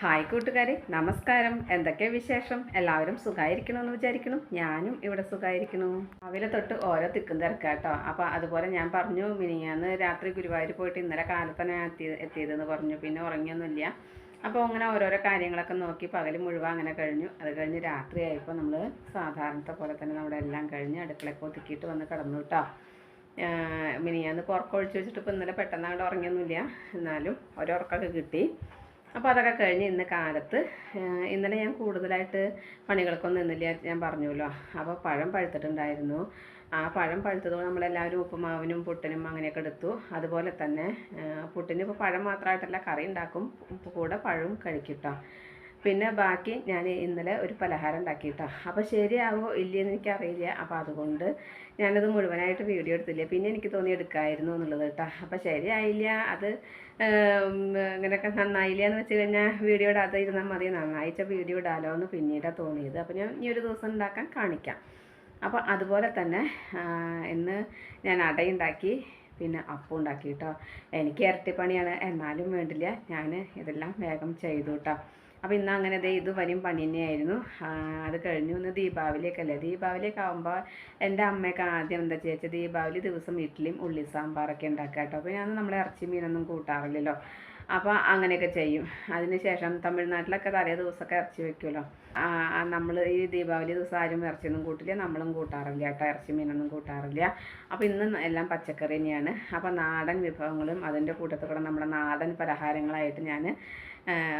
Hi കൂട്ടുകാരെ നമസ്കാരം. എന്തൊക്കെ വിശേഷം? എല്ലാവരും സുഖമായിരിക്കണമെന്ന് വിചാരിക്കണം ഞാനും ഇവിടെ സുഖമായിരിക്കണു രാവിലെ തൊട്ട് ഓരോ തിക്കും തിരക്കാട്ടോ അപ്പോൾ അതുപോലെ ഞാൻ പറഞ്ഞു മിനിയാന്ന് രാത്രി ഗുരുവായൂർ പോയിട്ട് ഇന്നലെ കാലത്തന്നെ എത്തിയതെന്ന് പറഞ്ഞു. പിന്നെ ഉറങ്ങിയൊന്നുമില്ല. അപ്പോൾ അങ്ങനെ ഓരോരോ കാര്യങ്ങളൊക്കെ നോക്കി പകൽ മുഴുവൻ അങ്ങനെ കഴിഞ്ഞു. അത് കഴിഞ്ഞ് രാത്രി ആയപ്പോൾ നമ്മൾ സാധാരണത്തെ പോലെ തന്നെ നമ്മുടെ എല്ലാം കഴിഞ്ഞ് അടുക്കളയൊക്കെ ഒതുക്കിയിട്ട് വന്ന് കിടന്നു കേട്ടോ മിനിയാന്ന് പുറക്കൊഴിച്ച് വെച്ചിട്ട് ഇപ്പോൾ ഇന്നലെ പെട്ടെന്ന് ഉറങ്ങിയൊന്നുമില്ല. എന്നാലും ഒരുറക്കൊക്കെ കിട്ടി. അപ്പോൾ അതൊക്കെ കഴിഞ്ഞ് ഇന്ന് കാലത്ത് ഇന്നലെ ഞാൻ കൂടുതലായിട്ട് പണികൾക്കൊന്നും നിന്നില്ല ഞാൻ പറഞ്ഞല്ലോ അപ്പോൾ പഴം പഴുത്തിട്ടുണ്ടായിരുന്നു. ആ പഴം പഴുത്തത് നമ്മളെല്ലാവരും ഉപ്പുമാവിനും പുട്ടിനും അങ്ങനെയൊക്കെ എടുത്തു. അതുപോലെ തന്നെ പുട്ടിന് ഇപ്പോൾ പഴം മാത്രമായിട്ടല്ല കറി ഉണ്ടാക്കും. കൂടെ പഴവും കഴിക്കും ട്ടോ. പിന്നെ ബാക്കി ഞാൻ ഇന്നലെ ഒരു പലഹാരം ഉണ്ടാക്കിയിട്ടാണ് അപ്പോൾ ശരിയാവോ ഇല്ലയെന്ന് എനിക്കറിയില്ല. അപ്പോൾ അതുകൊണ്ട് ഞാനത് മുഴുവനായിട്ട് വീഡിയോ എടുത്തില്ല. പിന്നെ എനിക്ക് തോന്നി എടുക്കായിരുന്നു എന്നുള്ളത് കേട്ടോ. അപ്പോൾ ശരിയായില്ല. അത് ഇങ്ങനെയൊക്കെ നന്നായില്ല എന്ന് വെച്ച് കഴിഞ്ഞാൽ വീഡിയോ ഇടാതെ ഇരുന്നാൽ മതി. നന്നായിച്ച വീഡിയോ ഇടാലോ എന്ന് പിന്നീടാണ് തോന്നിയത്. അപ്പോൾ ഞാൻ ഈ ഒരു ദിവസം ഉണ്ടാക്കാൻ കാണിക്കാം. അപ്പോൾ അതുപോലെ തന്നെ ഇന്ന് ഞാൻ അടയുണ്ടാക്കി പിന്നെ അപ്പം ഉണ്ടാക്കി കേട്ടോ. എനിക്ക് ഇരട്ടിപ്പണിയാണ്. എന്നാലും വേണ്ടില്ല. ഞാൻ ഇതെല്ലാം വേഗം ചെയ്തു കേട്ടോ. അപ്പോൾ ഇന്ന് അങ്ങനെ ദേ ഇത് വരും പണി തന്നെയായിരുന്നു അത് കഴിഞ്ഞു ഇന്ന് ദീപാവലിയൊക്കെ അല്ലേ ദീപാവലിയൊക്കെ ആകുമ്പോൾ എന്റെ അമ്മയൊക്കെ ആദ്യം എന്താ ചേച്ചി? ദീപാവലി ദിവസം വീട്ടിലും ഉള്ളി സാമ്പാറൊക്കെ ഉണ്ടാക്കുക കേട്ടോ. അപ്പോൾ ഞാൻ നമ്മൾ ഇറച്ചി മീനൊന്നും കൂട്ടാറില്ലല്ലോ. അപ്പോൾ അങ്ങനെയൊക്കെ ചെയ്യും. അതിനുശേഷം തമിഴ്നാട്ടിലൊക്കെ തലേ ദിവസമൊക്കെ ഇറച്ചി വെക്കുമല്ലോ. നമ്മൾ ഈ ദീപാവലി ദിവസം ആരും ഇറച്ചിയൊന്നും കൂട്ടില്ല. നമ്മളും കൂട്ടാറില്ല കേട്ടോ. ഇറച്ചി മീനൊന്നും കൂട്ടാറില്ല. അപ്പോൾ ഇന്ന് എല്ലാം പച്ചക്കറി തന്നെയാണ്. അപ്പോൾ നാടൻ വിഭവങ്ങളും അതിന്റെ കൂട്ടത്തിൽ കൂടെ നമ്മുടെ നാടൻ പലഹാരങ്ങളായിട്ട് ഞാൻ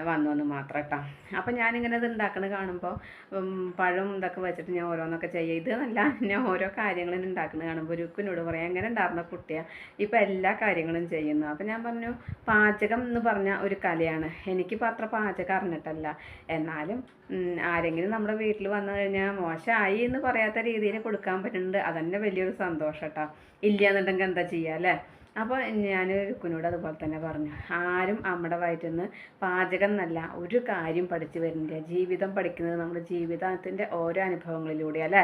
വന്നു എന്ന് മാത്രം കേട്ടോ അപ്പോൾ ഞാനിങ്ങനെ ഇത് ഉണ്ടാക്കുന്നത് കാണുമ്പോൾ പഴം ഇതൊക്കെ വെച്ചിട്ട് ഞാൻ ഓരോന്നൊക്കെ ചെയ്യുക ഇത് നല്ല ഞാൻ ഓരോ കാര്യങ്ങളും ഉണ്ടാക്കുന്നത് കാണുമ്പോൾ ഒരു രുക്കിനോട് പറയാം എങ്ങനെ ഉണ്ടായിരുന്ന കുട്ടിയാണ് ഇപ്പോൾ എല്ലാ കാര്യങ്ങളും ചെയ്യുന്നു. അപ്പോൾ ഞാൻ പറഞ്ഞു പാചകം എന്ന് പറഞ്ഞ ഒരു കലയാണ്. എനിക്കിപ്പോൾ അത്ര പാചകം അറിഞ്ഞിട്ടല്ല. എന്നാലും ആരെങ്കിലും നമ്മുടെ വീട്ടിൽ വന്നു കഴിഞ്ഞാൽ മോശമായി എന്ന് പറയാത്ത രീതിയിൽ കൊടുക്കാൻ പറ്റുന്നുണ്ട്. അതന്നെ വലിയൊരു സന്തോഷം കേട്ടോ ഇല്ല എന്നുണ്ടെങ്കിൽ എന്താ ചെയ്യുക അല്ലേ? അപ്പോൾ ഞാൻ രുക്കുനോട് അതുപോലെ തന്നെ പറഞ്ഞു ആരും നമ്മുടെ വയറ്റിൽ നിന്ന് പാചകം എന്നല്ല ഒരു കാര്യം പഠിച്ചു വരുന്നില്ല ജീവിതം പഠിക്കുന്നത് നമ്മുടെ ജീവിതത്തിന്റെ ഓരോ അനുഭവങ്ങളിലൂടെ അല്ലേ?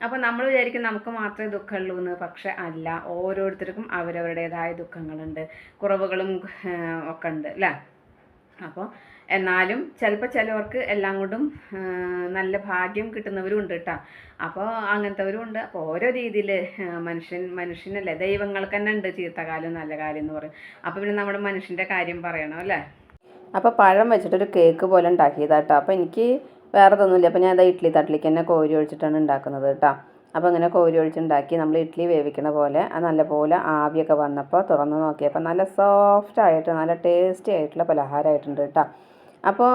അപ്പോൾ നമ്മൾ വിചാരിക്കും നമുക്ക് മാത്രമേ ദുഃഖമുള്ളൂ എന്ന് പക്ഷെ അല്ല ഓരോരുത്തർക്കും അവരവരുടേതായ ദുഃഖങ്ങളുണ്ട് കുറവുകളും ഒക്കെ ഉണ്ട് അല്ലേ? അപ്പോൾ എന്നാലും ചിലപ്പോൾ ചിലവർക്ക് എല്ലാം കൊണ്ടും നല്ല ഭാഗ്യം കിട്ടുന്നവരും ഉണ്ട് കേട്ടോ അപ്പോൾ അങ്ങനത്തെവരും ഉണ്ട്. അപ്പോൾ ഓരോ രീതിയിൽ മനുഷ്യൻ മനുഷ്യനല്ലേ? ദൈവങ്ങൾക്ക് തന്നെ ഉണ്ട് ചീത്തകാലം നല്ല കാലം എന്ന് പറയും. അപ്പോൾ പിന്നെ നമ്മുടെ മനുഷ്യന്റെ കാര്യം പറയണം അല്ലേ? അപ്പോൾ പഴം വെച്ചിട്ടൊരു കേക്ക് പോലെ ഉണ്ടാക്കിയതാട്ടോ അപ്പോൾ എനിക്ക് വേറെ ഒന്നുമില്ല അപ്പോൾ ഞാൻ അത് ഇഡ്ഡലി തട്ടിലേക്ക് തന്നെ കോരി ഒഴിച്ചിട്ടാണ് ഉണ്ടാക്കുന്നത് കേട്ടോ അപ്പോൾ അങ്ങനെ കോരി ഒഴിച്ചുണ്ടാക്കി നമ്മൾ ഇഡ്ഡലി വേവിക്കണ പോലെ നല്ലപോലെ ആവിയൊക്കെ വന്നപ്പോൾ തുറന്ന് നോക്കിയപ്പോൾ നല്ല സോഫ്റ്റ് ആയിട്ട് നല്ല ടേസ്റ്റി ആയിട്ടുള്ള പലഹാരമായിട്ടുണ്ട് കേട്ടോ അപ്പോൾ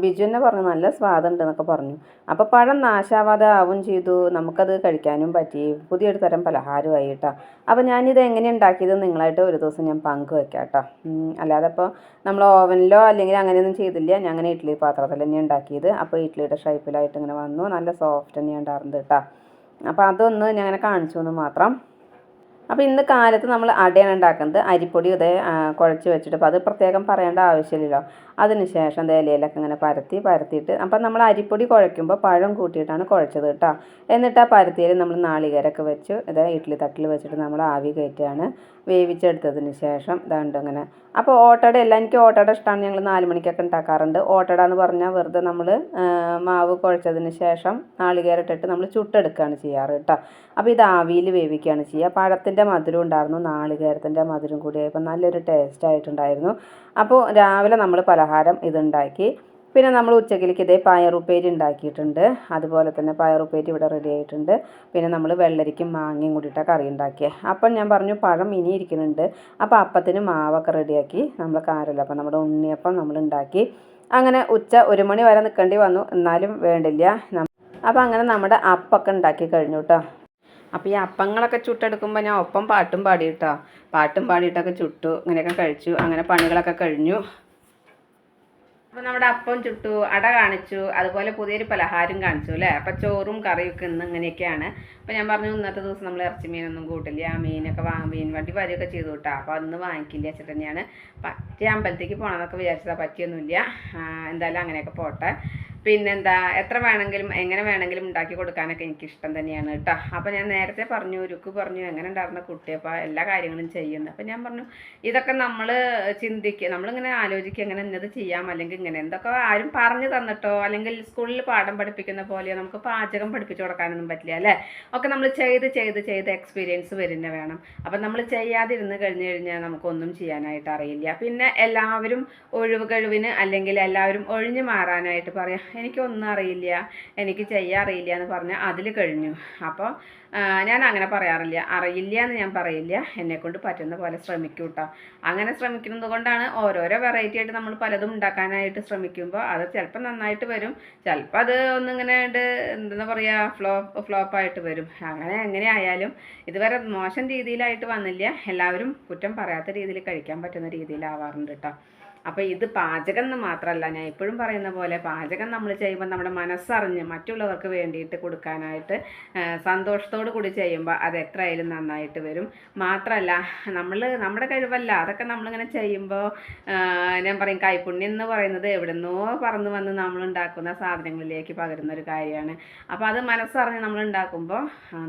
ബിജു തന്നെ പറഞ്ഞു നല്ല സ്വാദുണ്ട് എന്നൊക്കെ പറഞ്ഞു. അപ്പോൾ പഴം നാശാവാതെ ആവും ചെയ്തു. നമുക്കത് കഴിക്കാനും പറ്റി. പുതിയൊരു തരം പലഹാരമായി കേട്ടോ അപ്പോൾ ഞാനിത് എങ്ങനെ ഉണ്ടാക്കിയത്? നിങ്ങളായിട്ട് ഒരു ദിവസം ഞാൻ പങ്കുവെക്കാം കേട്ടോ. അല്ലാതെ ഇപ്പോൾ നമ്മൾ ഓവനിലോ അല്ലെങ്കിൽ അങ്ങനെയൊന്നും ചെയ്തില്ല. ഞാൻ അങ്ങനെ ഇഡ്ഡലി പാത്രത്തിൽ തന്നെ ഉണ്ടാക്കിയത്. അപ്പോൾ ഇഡ്ഡലിയുടെ ഷേപ്പിലായിട്ട് ഇങ്ങനെ വന്നു. നല്ല സോഫ്റ്റ് തന്നെ ഉണ്ടായിരുന്നത് കേട്ടോ. അപ്പോൾ അതൊന്ന് ഞാൻ അങ്ങനെ കാണിച്ചു എന്ന് മാത്രം. അപ്പോൾ ഇന്ന് കാലത്ത് നമ്മൾ അടയാണ് ഉണ്ടാക്കുന്നത്. അരിപ്പൊടി ഇതേ കുഴച്ച് വെച്ചിട്ട്. അപ്പോൾ അത് പ്രത്യേകം പറയേണ്ട ആവശ്യമില്ലല്ലോ. അതിന് ശേഷം ദേ ഇലയിലൊക്കെ ഇങ്ങനെ പരത്തി പരത്തിയിട്ട് അപ്പം നമ്മൾ അരിപ്പൊടി കുഴയ്ക്കുമ്പോൾ പഴം കൂട്ടിയിട്ടാണ് കുഴച്ചത് കേട്ടോ. എന്നിട്ട് ആ പരത്തിയിൽ നമ്മൾ നാളികേരമൊക്കെ വെച്ച്. ഇത് ഇഡ്ഡലി തട്ടിൽ വെച്ചിട്ട് നമ്മൾ ആവി കയറ്റുകയാണ്. വേവിച്ചെടുത്തതിന് ശേഷം ഇതാണ്ട് ഇങ്ങനെ അപ്പോൾ ഓട്ടട എല്ലാം എനിക്ക് ഓട്ടട ഇഷ്ടമാണ്. ഞങ്ങൾ നാല് മണിക്കൊക്കെ ഉണ്ടാക്കാറുണ്ട്. ഓട്ടട എന്ന് പറഞ്ഞാൽ വെറുതെ നമ്മൾ മാവ് കുഴച്ചതിന് ശേഷം നാളികേരം ഇട്ടിട്ട് നമ്മൾ ചുട്ടെടുക്കുകയാണ് ചെയ്യാറ് കേട്ടോ. അപ്പോൾ ഇത് ആവിയിൽ വേവിക്കുകയാണ് ചെയ്യുക. പഴത്തിന്റെ മധുരം ഉണ്ടായിരുന്നു നാളികേരത്തിന്റെ മധുരം കൂടി ആയപ്പോൾ നല്ലൊരു ടേസ്റ്റ് ആയിട്ടുണ്ടായിരുന്നു. അപ്പോൾ രാവിലെ നമ്മൾ പലഹാരം ഇതുണ്ടാക്കി. പിന്നെ നമ്മൾ ഉച്ചക്കിലേക്ക് ഇതേ പയറുപ്പേരി ഉണ്ടാക്കിയിട്ടുണ്ട്. അതുപോലെ തന്നെ പയറുപ്പേരി ഇവിടെ റെഡി ആയിട്ടുണ്ട്. പിന്നെ നമ്മൾ വെള്ളരിക്കും മാങ്ങയും കൂടിയിട്ടാണ് കറി ഉണ്ടാക്കിയത് അപ്പം ഞാൻ പറഞ്ഞു പഴം ഇനി ഇരിക്കുന്നുണ്ട്. അപ്പോൾ അപ്പത്തിന് മാവൊക്കെ റെഡിയാക്കി നമ്മൾ കാരല്ല. അപ്പം നമ്മുടെ ഉണ്ണിയപ്പം നമ്മൾ ഉണ്ടാക്കി. അങ്ങനെ ഉച്ച ഒരു മണി വരെ നിൽക്കേണ്ടി വന്നു. എന്നാലും വേണ്ടില്ല. അപ്പം അപ്പോൾ അങ്ങനെ നമ്മുടെ അപ്പൊക്കെ ഉണ്ടാക്കി കഴിഞ്ഞു കേട്ടോ അപ്പോൾ ഈ അപ്പങ്ങളൊക്കെ ചുട്ടെടുക്കുമ്പോൾ ഞാൻ ഒപ്പം പാട്ടും പാടി കേട്ടോ പാട്ടും പാടിയിട്ടൊക്കെ ചുട്ടു ഇങ്ങനെയൊക്കെ കഴിച്ചു അങ്ങനെ പണികളൊക്കെ കഴിഞ്ഞു. അപ്പോൾ നമ്മുടെ അപ്പം ചുട്ടു അട കാണിച്ചു അതുപോലെ പുതിയൊരു പലഹാരം കാണിച്ചു അല്ലേ? അപ്പം ചോറും കറിയൊക്കെ ഇന്ന് ഇങ്ങനെയൊക്കെയാണ്. അപ്പോൾ ഞാൻ പറഞ്ഞു ഇന്നത്തെ ദിവസം നമ്മൾ ഇറച്ചി മീനൊന്നും കൂട്ടില്ല ആ മീനൊക്കെ വാങ്ങ മീൻ വണ്ടി വരികയൊക്കെ ചെയ്തു കേട്ടോ. അപ്പോൾ അന്ന് വാങ്ങിക്കില്ല വെച്ചിട്ട് തന്നെയാണ്. പറ്റിയ അമ്പലത്തേക്ക് പോകണമെന്നൊക്കെ വിചാരിച്ചതാണ് പറ്റിയൊന്നുമില്ല. എന്തായാലും അങ്ങനെയൊക്കെ പോട്ടെ. പിന്നെന്താ എത്ര വേണമെങ്കിലും എങ്ങനെ വേണമെങ്കിലും ഉണ്ടാക്കി കൊടുക്കാനൊക്കെ എനിക്ക് ഇഷ്ടം തന്നെയാണ് കേട്ടോ അപ്പോൾ ഞാൻ നേരത്തെ പറഞ്ഞു ഉരുക്ക് പറഞ്ഞു എങ്ങനെ ഉണ്ടായിരുന്ന കുട്ടി അപ്പോൾ എല്ലാ കാര്യങ്ങളും ചെയ്യുന്നു. അപ്പോൾ ഞാൻ പറഞ്ഞു ഇതൊക്കെ നമ്മൾ ചിന്തിക്കുക നമ്മളിങ്ങനെ ആലോചിക്കുക എങ്ങനെ ഇന്നത് ചെയ്യാം അല്ലെങ്കിൽ ഇങ്ങനെ. എന്തൊക്കെ ആരും പറഞ്ഞു തന്നിട്ടോ അല്ലെങ്കിൽ സ്കൂളിൽ പാഠം പഠിപ്പിക്കുന്ന പോലെയോ നമുക്ക് പാചകം പഠിപ്പിച്ചു കൊടുക്കാനൊന്നും പറ്റില്ല അല്ലേ? ഒക്കെ നമ്മൾ ചെയ്ത് ചെയ്ത് ചെയ്ത് എക്സ്പീരിയൻസ് വരുന്ന വേണം. അപ്പം നമ്മൾ ചെയ്യാതിരുന്ന് കഴിഞ്ഞ് കഴിഞ്ഞാൽ നമുക്കൊന്നും ചെയ്യാനായിട്ട് അറിയില്ല. പിന്നെ എല്ലാവരും ഒഴിവ് കഴിവിന് അല്ലെങ്കിൽ എല്ലാവരും ഒഴിഞ്ഞു മാറാനായിട്ട് പറയാം എനിക്കൊന്നും അറിയില്ല. എനിക്ക് ചെയ്യാൻ അറിയില്ല എന്ന് പറഞ്ഞാൽ അതിൽ കഴിഞ്ഞു. അപ്പോൾ ഞാൻ അങ്ങനെ പറയാറില്ല. അറിയില്ല എന്ന് ഞാൻ പറയില്ല. എന്നെക്കൊണ്ട് പറ്റുന്ന പോലെ ശ്രമിക്കും കേട്ടോ അങ്ങനെ ശ്രമിക്കുന്നത് കൊണ്ടാണ് ഓരോരോ വെറൈറ്റി ആയിട്ട് നമ്മൾ പലതും ഉണ്ടാക്കാനായിട്ട് ശ്രമിക്കുമ്പോൾ അത് ചിലപ്പോൾ നന്നായിട്ട് വരും. ചിലപ്പോൾ അത് ഒന്നിങ്ങനെ എന്താ പറയുക ഫ്ലോപ്പ് ഫ്ലോപ്പായിട്ട് വരും. അങ്ങനെ എങ്ങനെ ആയാലും ഇതുവരെ മോശം രീതിയിലായിട്ട് വന്നില്ല. എല്ലാവരും കുറ്റം പറയാത്ത രീതിയിൽ കഴിക്കാൻ പറ്റുന്ന രീതിയിലാവാറുണ്ട് കേട്ടോ അപ്പോൾ ഇത് പാചകം എന്ന് മാത്രമല്ല ഞാൻ എപ്പോഴും പറയുന്ന പോലെ പാചകം നമ്മൾ ചെയ്യുമ്പോൾ നമ്മുടെ മനസ്സറിഞ്ഞ് മറ്റുള്ളവർക്ക് വേണ്ടിയിട്ട് കൊടുക്കാനായിട്ട് സന്തോഷത്തോടു കൂടി ചെയ്യുമ്പോൾ അത് എത്രയായാലും നന്നായിട്ട് വരും. മാത്രമല്ല നമ്മൾ നമ്മുടെ കഴിവല്ല അതൊക്കെ നമ്മളിങ്ങനെ ചെയ്യുമ്പോൾ ഞാൻ പറയും കൈപ്പുണ്യം എന്ന് പറയുന്നത് എവിടുന്നോ പറന്ന് വന്ന് നമ്മൾ ഉണ്ടാക്കുന്ന സാധനങ്ങളിലേക്ക് പകരുന്ന ഒരു കാര്യമാണ്. അപ്പോൾ അത് മനസ്സറിഞ്ഞ് നമ്മൾ ഉണ്ടാക്കുമ്പോൾ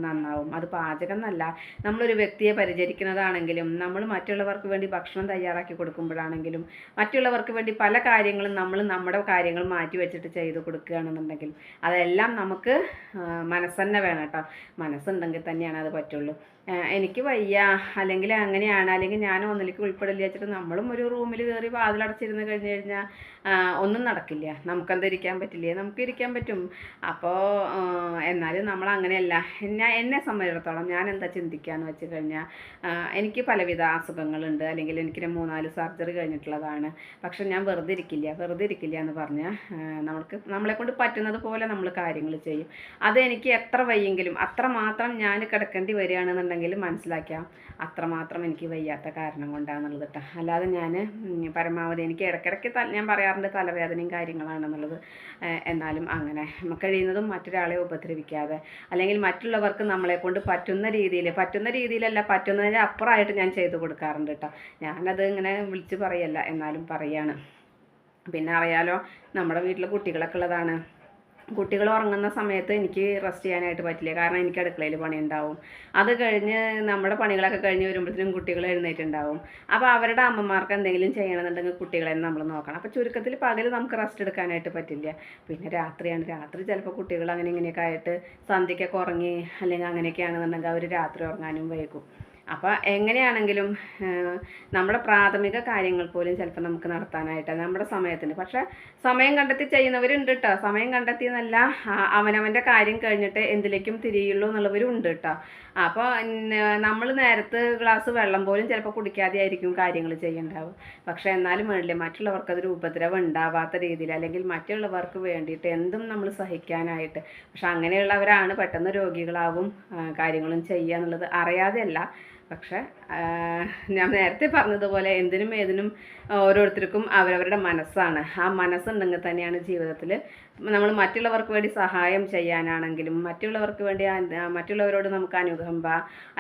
നന്നാവും. അത് പാചകം എന്നല്ല നമ്മളൊരു വ്യക്തിയെ പരിചരിക്കുന്നതാണെങ്കിലും നമ്മൾ മറ്റുള്ളവർക്ക് വേണ്ടി ഭക്ഷണം തയ്യാറാക്കി കൊടുക്കുമ്പോഴാണെങ്കിലും മറ്റുള്ളവർക്ക് വേണ്ടി പല കാര്യങ്ങളും നമ്മൾ നമ്മുടെ കാര്യങ്ങൾ മാറ്റി വെച്ചിട്ട് ചെയ്ത് കൊടുക്കുകയാണെന്നുണ്ടെങ്കിൽ അതെല്ലാം നമുക്ക് മനസ്സന്നെ വേണം കേട്ടോ. മനസ്സുണ്ടെങ്കിൽ തന്നെയാണ് അത് പറ്റുള്ളൂ. എനിക്ക് വയ്യ. അല്ലെങ്കിൽ അങ്ങനെയാണ്. അല്ലെങ്കിൽ ഞാൻ ഒന്നിലേക്ക് ഉൾപ്പെടില്ല വെച്ചിട്ട് നമ്മളും ഒരു റൂമിൽ കയറി വാതിലടച്ചിരുന്ന് കഴിഞ്ഞ് കഴിഞ്ഞാൽ ഒന്നും നടക്കില്ല. നമുക്കെന്താ ഇരിക്കാൻ പറ്റില്ലേ? നമുക്ക് ഇരിക്കാൻ പറ്റും. അപ്പോൾ എന്നാലും നമ്മൾ അങ്ങനെയല്ല. ഞാൻ എന്നെ സംബന്ധിച്ചിടത്തോളം ഞാൻ എന്താ ചിന്തിക്കാന്ന് വെച്ച് കഴിഞ്ഞാൽ എനിക്ക് പലവിധ അസുഖങ്ങളുണ്ട്. അല്ലെങ്കിൽ എനിക്ക് മൂന്നാൽ സർജറി കഴിഞ്ഞിട്ടുള്ളതാണ്. പക്ഷെ ഞാൻ വെറുതെ ഇരിക്കില്ല വെറുതെ ഇരിക്കില്ല എന്ന് പറഞ്ഞാൽ നമ്മൾക്ക് നമ്മളെ കൊണ്ട് പറ്റുന്നത് പോലെ നമ്മൾ കാര്യങ്ങൾ ചെയ്യും. അത് എനിക്ക് എത്ര വയ്യെങ്കിലും അത്ര മാത്രം ഞാൻ കിടക്കേണ്ടി വരികയാണെന്നുണ്ടെങ്കിൽ മനസ്സിലാക്കാം. അത്രമാത്രം എനിക്ക് വയ്യാത്ത കാരണം കൊണ്ടാണെന്നുള്ളത് കേട്ടോ അല്ലാതെ ഞാൻ പരമാവധി എനിക്ക് ഇടയ്ക്കിടയ്ക്ക് ഞാൻ പറയാറുണ്ട് തലവേദനയും കാര്യങ്ങളാണെന്നുള്ളത്. എന്നാലും അങ്ങനെ കഴിയുന്നതും മറ്റൊരാളെ ഉപദ്രവിക്കാതെ അല്ലെങ്കിൽ മറ്റുള്ളവർക്ക് നമ്മളെ കൊണ്ട് പറ്റുന്ന രീതിയിൽ പറ്റുന്ന രീതിയിലല്ല പറ്റുന്നതിന് അപ്പുറമായിട്ട് ഞാൻ ചെയ്തു കൊടുക്കാറുണ്ട് കേട്ടോ ഞാനത് ഇങ്ങനെ വിളിച്ച് പറയല്ല. എന്നാലും പറയാണ്. പിന്നെ അറിയാലോ നമ്മുടെ വീട്ടിൽ കുട്ടികളൊക്കെ ഉള്ളതാണ്. കുട്ടികൾ ഉറങ്ങുന്ന സമയത്ത് എനിക്ക് റെസ്റ്റ് ചെയ്യാനായിട്ട് പറ്റില്ല. കാരണം എനിക്ക് അടുക്കളയിൽ പണിയുണ്ടാവും. അത് കഴിഞ്ഞ് നമ്മുടെ പണികളൊക്കെ കഴിഞ്ഞ് വരുമ്പോഴത്തേനും കുട്ടികൾ എഴുന്നേറ്റുണ്ടാവും. അപ്പോൾ അവരുടെ അമ്മമാർക്ക് എന്തെങ്കിലും ചെയ്യണമെന്നുണ്ടെങ്കിൽ കുട്ടികളെ നമ്മൾ നോക്കണം. അപ്പോൾ ചുരുക്കത്തിൽ പകൽ നമുക്ക് റെസ്റ്റ് എടുക്കാനായിട്ട് പറ്റില്ല. പിന്നെ രാത്രിയാണ്. രാത്രി ചിലപ്പോൾ കുട്ടികൾ അങ്ങനെ ഇങ്ങനെയൊക്കെ ആയിട്ട് സന്ധ്യയ്ക്കൊക്കെ ഉറങ്ങി അല്ലെങ്കിൽ അങ്ങനെയൊക്കെ ആണെന്നുണ്ടെങ്കിൽ അവർ രാത്രി ഉറങ്ങാനും വൈകും. അപ്പോൾ എങ്ങനെയാണെങ്കിലും നമ്മുടെ പ്രാഥമിക കാര്യങ്ങൾ പോലും ചിലപ്പോൾ നമുക്ക് നടത്താനായിട്ട് നമ്മുടെ സമയത്തിന്. പക്ഷേ സമയം കണ്ടെത്തി ചെയ്യുന്നവരുണ്ട് കേട്ടോ സമയം കണ്ടെത്തി എന്നല്ല അവനവന്റെ കാര്യം കഴിഞ്ഞിട്ട് എന്തിലേക്കും തിരിയുള്ളൂ എന്നുള്ളവരും ഉണ്ട് കേട്ടോ അപ്പോൾ നമ്മൾ നേരത്തെ ഗ്ലാസ് വെള്ളം പോലും ചിലപ്പോൾ കുടിക്കാതെ ആയിരിക്കും കാര്യങ്ങൾ ചെയ്യുന്നുണ്ടാവും പക്ഷേ എന്നാലും വേണ്ടില്ല. മറ്റുള്ളവർക്ക് അതൊരു ഉപദ്രവം ഉണ്ടാവാത്ത രീതിയിൽ അല്ലെങ്കിൽ മറ്റുള്ളവർക്ക് വേണ്ടിയിട്ട് എന്തും നമ്മൾ സഹിക്കാനായിട്ട്. പക്ഷെ അങ്ങനെയുള്ളവരാണ് പെട്ടെന്ന് രോഗികളാവും കാര്യങ്ങളും ചെയ്യുക എന്നുള്ളത് അറിയാതെയല്ല. പക്ഷെ ഞാൻ നേരത്തെ പറഞ്ഞതുപോലെ എന്തിനും ഏതിനും ഓരോരുത്തർക്കും അവരവരുടെ മനസ്സാണ്. ആ മനസ്സുണ്ടെങ്കിൽ തന്നെയാണ് ജീവിതത്തിൽ നമ്മൾ മറ്റുള്ളവർക്ക് വേണ്ടി സഹായം ചെയ്യാനാണെങ്കിലും മറ്റുള്ളവർക്ക് വേണ്ടി മറ്റുള്ളവരോട് നമുക്ക് അനുകമ്പ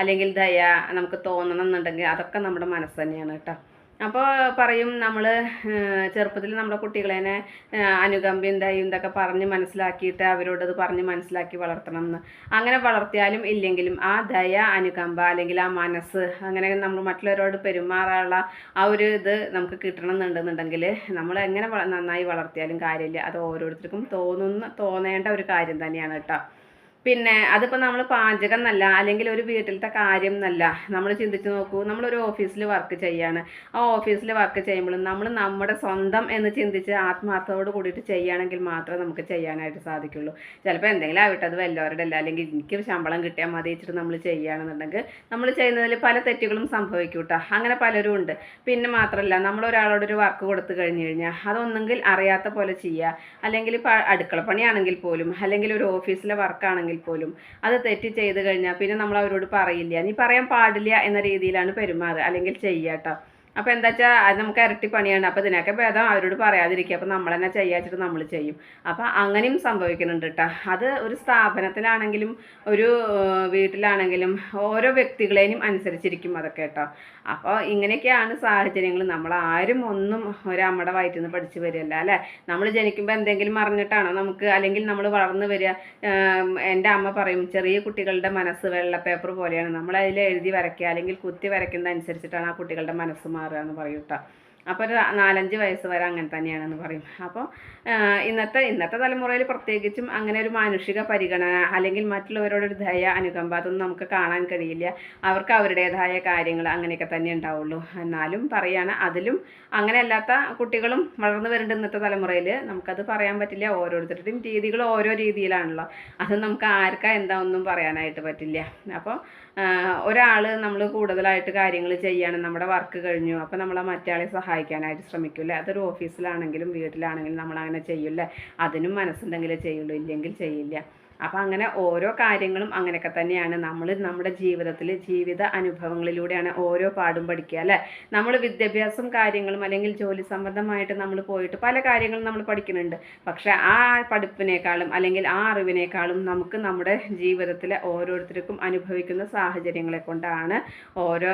അല്ലെങ്കിൽ ദയ നമുക്ക് തോന്നണം എന്നുണ്ടെങ്കിൽ അതൊക്കെ നമ്മുടെ മനസ്സ് തന്നെയാണ് കേട്ടോ. അപ്പോൾ പറയും നമ്മൾ ചെറുപ്പത്തിൽ നമ്മുടെ കുട്ടികളെ അനുകമ്പയും എന്തായി ഇതൊക്കെ പറഞ്ഞ് മനസ്സിലാക്കിയിട്ട് അവരോടത് പറഞ്ഞ് മനസ്സിലാക്കി വളർത്തണം എന്ന്. അങ്ങനെ വളർത്തിയാലും ഇല്ലെങ്കിലും ആ ദയ അനുകമ്പ അല്ലെങ്കിൽ ആ മനസ്സ് അങ്ങനെ നമ്മൾ മറ്റുള്ളവരോട് പെരുമാറാനുള്ള ആ ഒരു ഇത് നമുക്ക് കിട്ടണം എന്നുണ്ടെന്നുണ്ടെങ്കിൽ നമ്മൾ എങ്ങനെ നന്നായി വളർത്തിയാലും കാര്യമില്ല. അത് ഓരോരുത്തർക്കും തോന്നുന്ന തോന്നേണ്ട ഒരു കാര്യം തന്നെയാണ് കേട്ടോ. പിന്നെ അതിപ്പോൾ നമ്മൾ പാചകം എന്നല്ല അല്ലെങ്കിൽ ഒരു വീട്ടിലത്തെ കാര്യം എന്നല്ല നമ്മൾ ചിന്തിച്ച് നോക്കൂ നമ്മളൊരു ഓഫീസിൽ വർക്ക് ചെയ്യാണ്. ആ ഓഫീസിൽ വർക്ക് ചെയ്യുമ്പോഴും നമ്മൾ നമ്മുടെ സ്വന്തം എന്ന് ചിന്തിച്ച് ആത്മാർത്ഥതയോട് കൂടിയിട്ട് ചെയ്യുകയാണെങ്കിൽ മാത്രമേ നമുക്ക് ചെയ്യാനായിട്ട് സാധിക്കുള്ളൂ. ചിലപ്പോൾ എന്തെങ്കിലും ആവട്ടെ അത് വല്ലവരുടെ അല്ല. അല്ലെങ്കിൽ എനിക്ക് ശമ്പളം കിട്ടിയാൽ മതി വെച്ചിട്ട് നമ്മൾ ചെയ്യുകയാണെന്നുണ്ടെങ്കിൽ നമ്മൾ ചെയ്യുന്നതിൽ പല തെറ്റുകളും സംഭവിക്കും കേട്ടോ അങ്ങനെ പലരും ഉണ്ട്. പിന്നെ മാത്രമല്ല നമ്മൾ ഒരാളോട് ഒരു വർക്ക് കൊടുത്തു കഴിഞ്ഞു കഴിഞ്ഞാൽ അതൊന്നെങ്കിൽ അറിയാത്ത പോലെ ചെയ്യുക അല്ലെങ്കിൽ അടുക്കള പണിയാണെങ്കിൽ പോലും അല്ലെങ്കിൽ ഒരു ഓഫീസിലെ വർക്കാണെങ്കിൽ പോലും. അത് തെറ്റ് ചെയ്ത് കഴിഞ്ഞാൽ പിന്നെ നമ്മൾ അവരോട് പറയില്ല. നീ പറയാൻ പാടില്ല എന്ന രീതിയിലാണ് പെരുമാറുക അല്ലെങ്കിൽ ചെയ്യുക കേട്ടോ. അപ്പോൾ എന്താ വെച്ചാൽ അത് നമുക്ക് ഇരട്ടി പണിയാണ്. അപ്പോൾ ഇതിനൊക്കെ ഭേദം അവരോട് പറയാതിരിക്കുക. അപ്പോൾ നമ്മൾ തന്നെ ചെയ്യാച്ചിട്ട് നമ്മൾ ചെയ്യും. അപ്പോൾ അങ്ങനെയും സംഭവിക്കുന്നുണ്ട് കേട്ടോ അത് ഒരു സ്ഥാപനത്തിലാണെങ്കിലും ഒരു വീട്ടിലാണെങ്കിലും ഓരോ വ്യക്തികളെയും അനുസരിച്ചിരിക്കും അതൊക്കെ കേട്ടോ അപ്പോൾ ഇങ്ങനെയൊക്കെയാണ് സാഹചര്യങ്ങൾ നമ്മൾ ആരും ഒന്നും ഒരമ്മയുടെ വയറ്റിൽ നിന്ന് പഠിച്ചു വരില്ല അല്ലേ? നമ്മൾ ജനിക്കുമ്പോൾ എന്തെങ്കിലും അറിഞ്ഞിട്ടാണോ നമുക്ക്? അല്ലെങ്കിൽ നമ്മൾ വളർന്നു വരിക. എന്റെ അമ്മ പറയും ചെറിയ കുട്ടികളുടെ മനസ്സ് വെള്ള പേപ്പർ പോലെയാണ്. നമ്മൾ അതിൽ എഴുതി വരയ്ക്കുക അല്ലെങ്കിൽ കുത്തി വരയ്ക്കുന്നത് അനുസരിച്ചിട്ടാണ് ആ കുട്ടികളുടെ മനസ്സ് മാറുക. എന്ന് പറയും കേട്ടോ അപ്പോൾ ഒരു നാലഞ്ച് വയസ്സ് വരെ അങ്ങനെ തന്നെയാണെന്ന് പറയും. അപ്പോൾ ഇന്നത്തെ ഇന്നത്തെ തലമുറയിൽ പ്രത്യേകിച്ചും അങ്ങനെ ഒരു മാനുഷിക പരിഗണന അല്ലെങ്കിൽ മറ്റുള്ളവരോടൊരു ദയ അനുകമ്പ അതൊന്നും നമുക്ക് കാണാൻ കഴിയില്ല. അവർക്ക് അവരുടേതായ കാര്യങ്ങൾ അങ്ങനെയൊക്കെ തന്നെ ഉണ്ടാവുള്ളൂ. എന്നാലും പറയാണ് അതിലും അങ്ങനെയല്ലാത്ത കുട്ടികളും വളർന്നു വരുന്നുണ്ട് ഇന്നത്തെ തലമുറയിൽ. നമുക്കത് പറയാൻ പറ്റില്ല. ഓരോരുത്തരുടെയും രീതികൾ ഓരോ രീതിയിലാണല്ലോ. അത് നമുക്ക് ആർക്കാ എന്താ ഒന്നും പറയാനായിട്ട് പറ്റില്ല. അപ്പോൾ ഒരാൾ നമ്മൾ കൂടുതലായിട്ട് കാര്യങ്ങൾ ചെയ്യാണ്. നമ്മുടെ വർക്ക് കഴിഞ്ഞു. അപ്പോൾ നമ്മളെ മറ്റേ സഹായിക്കാനായിട്ട് ശ്രമിക്കില്ലേ? അതൊരു ഓഫീസിലാണെങ്കിലും വീട്ടിലാണെങ്കിലും നമ്മൾ അങ്ങനെ ചെയ്യില്ലേ? അതിനും മനസ്സുണ്ടെങ്കിലേ ചെയ്യുള്ളൂ ഇല്ലെങ്കിൽ ചെയ്യില്ല. അപ്പോൾ അങ്ങനെ ഓരോ കാര്യങ്ങളും അങ്ങനെയൊക്കെ തന്നെയാണ്. നമ്മൾ നമ്മുടെ ജീവിതത്തിൽ ജീവിത അനുഭവങ്ങളിലൂടെയാണ് ഓരോ പാടും പഠിക്കുക അല്ലേ? നമ്മൾ വിദ്യാഭ്യാസം കാര്യങ്ങളും അല്ലെങ്കിൽ ജോലി സംബന്ധമായിട്ട് നമ്മൾ പോയിട്ട് പല കാര്യങ്ങളും നമ്മൾ പഠിക്കുന്നുണ്ട്. പക്ഷേ ആ പഠിപ്പിനേക്കാളും അല്ലെങ്കിൽ ആ അറിവിനേക്കാളും നമുക്ക് നമ്മുടെ ജീവിതത്തിലെ ഓരോരുത്തർക്കും അനുഭവിക്കുന്ന സാഹചര്യങ്ങളെ കൊണ്ടാണ് ഓരോ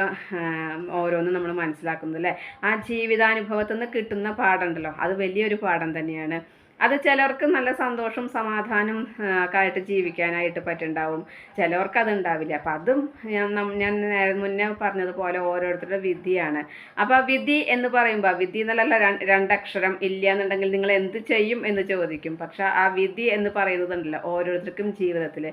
ഓരോന്നും നമ്മൾ മനസ്സിലാക്കുന്നത് അല്ലേ? ആ ജീവിതാനുഭവത്തിൽ നിന്ന് കിട്ടുന്ന പാഠമുണ്ടല്ലോ അത് വലിയൊരു പാഠം തന്നെയാണ്. അത് ചിലർക്ക് നല്ല സന്തോഷം സമാധാനം ഒക്കെ ആയിട്ട് ജീവിക്കാനായിട്ട് പറ്റുണ്ടാവും ചിലവർക്ക് അത് ഉണ്ടാവില്ല. അപ്പം അതും ഞാൻ ഞാൻ മുന്നേ പറഞ്ഞതുപോലെ ഓരോരുത്തരുടെ വിധിയാണ്. അപ്പോൾ വിധി എന്ന് പറയുമ്പോൾ വിധി എന്നല്ല രണ്ടക്ഷരം ഇല്ല എന്നുണ്ടെങ്കിൽ നിങ്ങൾ എന്ത് ചെയ്യും എന്ന് ചോദിക്കും. പക്ഷെ ആ വിധി എന്ന് പറയുന്നതുണ്ടല്ലോ ഓരോരുത്തർക്കും ജീവിതത്തിൽ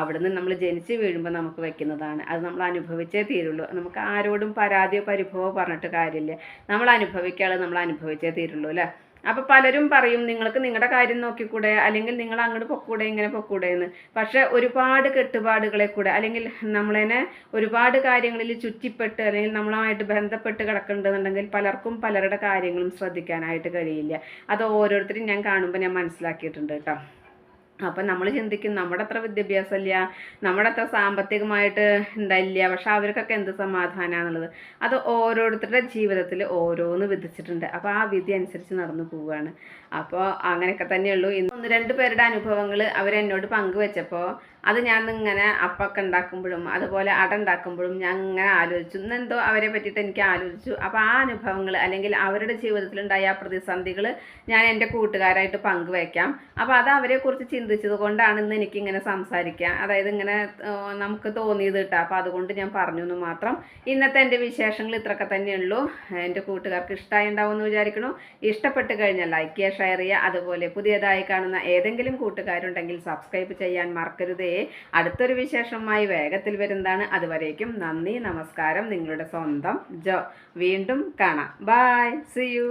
അവിടുന്ന് നമ്മൾ ജനിച്ച് വീഴുമ്പോൾ നമുക്ക് വെക്കുന്നതാണ്. അത് നമ്മൾ അനുഭവിച്ചേ തീരുള്ളൂ. നമുക്ക് ആരോടും പരാതിയോ പരിഭവമോ പറഞ്ഞിട്ട് കാര്യമില്ല. നമ്മൾ അനുഭവിക്കാതെ നമ്മൾ അനുഭവിച്ചേ തീരുള്ളൂ അല്ലേ? അപ്പോൾ പലരും പറയും നിങ്ങൾക്ക് നിങ്ങളുടെ കാര്യം നോക്കിക്കൂടെ? അല്ലെങ്കിൽ നിങ്ങൾ അങ്ങോട്ട് പൊക്കൂടെ ഇങ്ങനെ പൊക്കൂടെ എന്ന്. പക്ഷെ ഒരുപാട് കെട്ടുപാടുകളെ കൂടെ അല്ലെങ്കിൽ നമ്മളതിനെ ഒരുപാട് കാര്യങ്ങളിൽ ചുറ്റിപ്പെട്ട് അല്ലെങ്കിൽ നമ്മളുമായിട്ട് ബന്ധപ്പെട്ട് കിടക്കുന്നുണ്ടെന്നുണ്ടെങ്കിൽ പലർക്കും പലരുടെ കാര്യങ്ങളും ശ്രദ്ധിക്കാനായിട്ട് കഴിയില്ല. അത് ഓരോരുത്തരും ഞാൻ കാണുമ്പോൾ ഞാൻ മനസ്സിലാക്കിയിട്ടുണ്ട് കേട്ടോ. അപ്പം നമ്മൾ ചിന്തിക്കും നമ്മുടെ അത്ര വിദ്യാഭ്യാസമില്ല നമ്മുടെ അത്ര സാമ്പത്തികമായിട്ട് ഇല്ല പക്ഷെ അവർക്കൊക്കെ എന്ത് സമാധാനമാണെന്നുള്ളത് അത് ഓരോരുത്തരുടെ ജീവിതത്തിൽ ഓരോന്ന് വിധിച്ചിട്ടുണ്ട്. അപ്പോൾ ആ വിധി അനുസരിച്ച് നടന്നു പോവുകയാണ് അപ്പോൾ അങ്ങനെയൊക്കെ തന്നെയുള്ളൂ. ഇന്ന് ഒന്ന് രണ്ട് പേരുടെ അനുഭവങ്ങൾ അവരെന്നോട് പങ്കുവെച്ചപ്പോൾ അത് ഞാൻ ഇങ്ങനെ അപ്പൊക്കെ ഉണ്ടാക്കുമ്പോഴും അതുപോലെ അട ഉണ്ടാക്കുമ്പോഴും ഞാൻ ഇങ്ങനെ ആലോചിച്ചു. ഇന്നെന്തോ അവരെ പറ്റിയിട്ട് എനിക്ക് ആലോചിച്ചു. അപ്പോൾ ആ അനുഭവങ്ങൾ അല്ലെങ്കിൽ അവരുടെ ജീവിതത്തിലുണ്ടായ ആ പ്രതിസന്ധികൾ ഞാൻ എന്റെ കൂട്ടുകാരായിട്ട് പങ്കുവയ്ക്കാം അപ്പോൾ അത് അവരെക്കുറിച്ച് ചിന്തിച്ചത് കൊണ്ടാണ് ഇന്ന് എനിക്കിങ്ങനെ സംസാരിക്കുക അതായത് ഇങ്ങനെ നമുക്ക് തോന്നിയത് കേട്ടോ. അപ്പോൾ അതുകൊണ്ട് ഞാൻ പറഞ്ഞു എന്ന് മാത്രം. ഇന്നത്തെ എന്റെ വിശേഷങ്ങൾ ഇത്രയൊക്കെ തന്നെയുള്ളൂ. എന്റെ കൂട്ടുകാർക്ക് ഇഷ്ടമായി ഉണ്ടാവുമെന്ന് വിചാരിക്കണു ഇഷ്ടപ്പെട്ട് കഴിഞ്ഞാൽ ലൈക്ക് ചെയ്യുക ഷെയർ ചെയ്യുക. അതുപോലെ പുതിയതായി കാണുന്ന ഏതെങ്കിലും കൂട്ടുകാരുണ്ടെങ്കിൽ സബ്സ്ക്രൈബ് ചെയ്യാൻ മറക്കരുതേ. അടുത്തൊരു വിശേഷമായി വേഗത്തിൽ വരുന്നതാണ്. അതുവരേക്കും നന്ദി നമസ്കാരം നിങ്ങളുടെ സ്വന്തം ജോ. വീണ്ടും കാണാം. Bye C U